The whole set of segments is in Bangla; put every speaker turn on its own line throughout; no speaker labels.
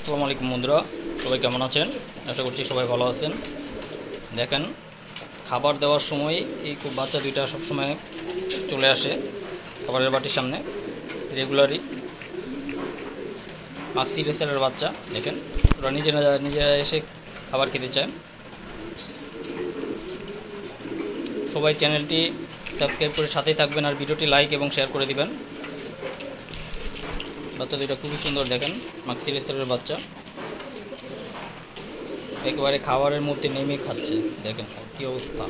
আসসালামু আলাইকুম বন্ধুরা, সবাই কেমন আছেন? আশা করছি সবাই ভালো আছেন। দেখেন, খাবার দেওয়ার সময় এই খুব বাচ্চা দুইটা সবসময় চলে আসে খাবারের বাটির সামনে রেগুলারই মাক্সি রেসারের বাচ্চা, দেখেন, ওরা নিজেরা নিজেরা এসে খাবার খেতে চায়। সবাই চ্যানেলটি সাবস্ক্রাইব করে সাথেই থাকবেন আর ভিডিওটি লাইক এবং শেয়ার করে দিবেন। বাচ্চা দুইটা খুবই সুন্দর দেখেন, মাক্সি রেসারের বাচ্চা। একেবারে খাবারের মধ্যে নেমে খাচ্ছে, দেখেন কী অবস্থা।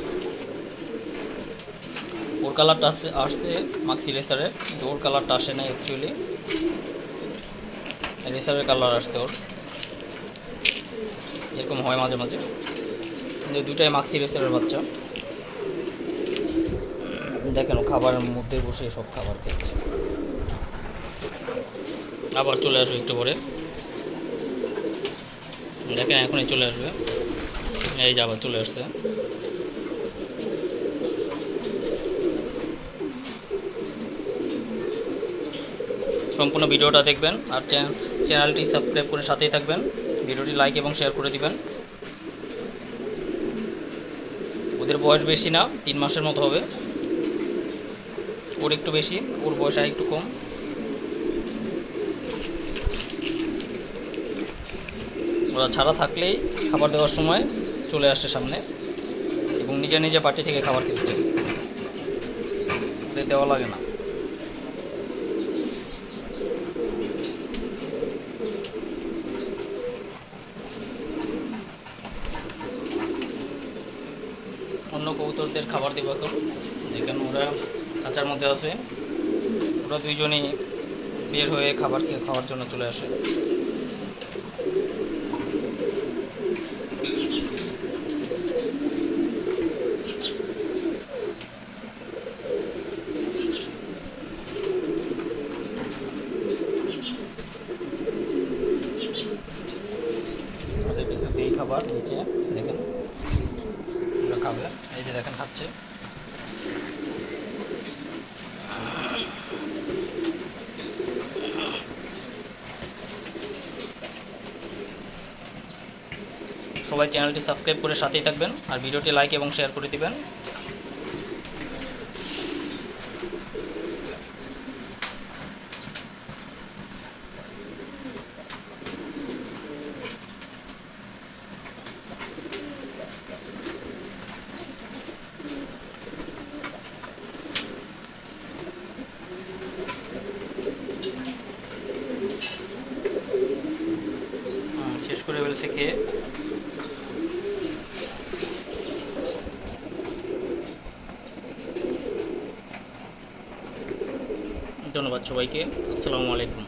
ওর কালারটা আসছে আসছে মাক্সি রেসারে কিন্তু ওর কালারটা আসে না অ্যাকচুয়ালি রেসারের কালার আসতে ওর। এরকম হয় মাঝে মাঝে। কিন্তু দুটাই মাক্সি রেসারের বাচ্চা। দেখেন খাবারের মধ্যে বসে সব খাবার খেচ্ছে আবার চলে আসবে একটু পরে। দেখেন, এখনই চলে আসবে। এই যে আবার চলে আসছে। সম্পূর্ণ ভিডিওটা দেখবেন আর চ্যানেলটি সাবস্ক্রাইব করে সাথেই থাকবেন। ভিডিওটি লাইক এবং শেয়ার করে দিবেন। ওদের বয়স বেশি না, তিন মাসের মতো হবে। ওর একটু বেশি, ওর বয়স আর একটু কম। ওরা ছাড়া থাকলেই খাবার দেওয়ার সময় চলে আসে সামনে এবং নিজে নিজে পার্টি থেকে খাবার খেতে ওদের দেওয়া লাগে না। অন্য কবুতরদের খাবার দেবো এখন দেখেন ওরা কাঁচার মধ্যে আছে। ওরা দুইজনই বের হয়ে খাবার খাওয়ার জন্য চলে আসে। খাবার নিচে, দেখেন। খাবে এই যে দেখেন, খাচ্ছে। সবাই চ্যানেলটি সাবস্ক্রাইব করে সাথেই থাকবেন আর ভিডিওটি লাইক এবং শেয়ার করে দিবেন। করে ফেলছে খেয়ে। ধন্যবাদ সবাইকে। আসসালামু আলাইকুম।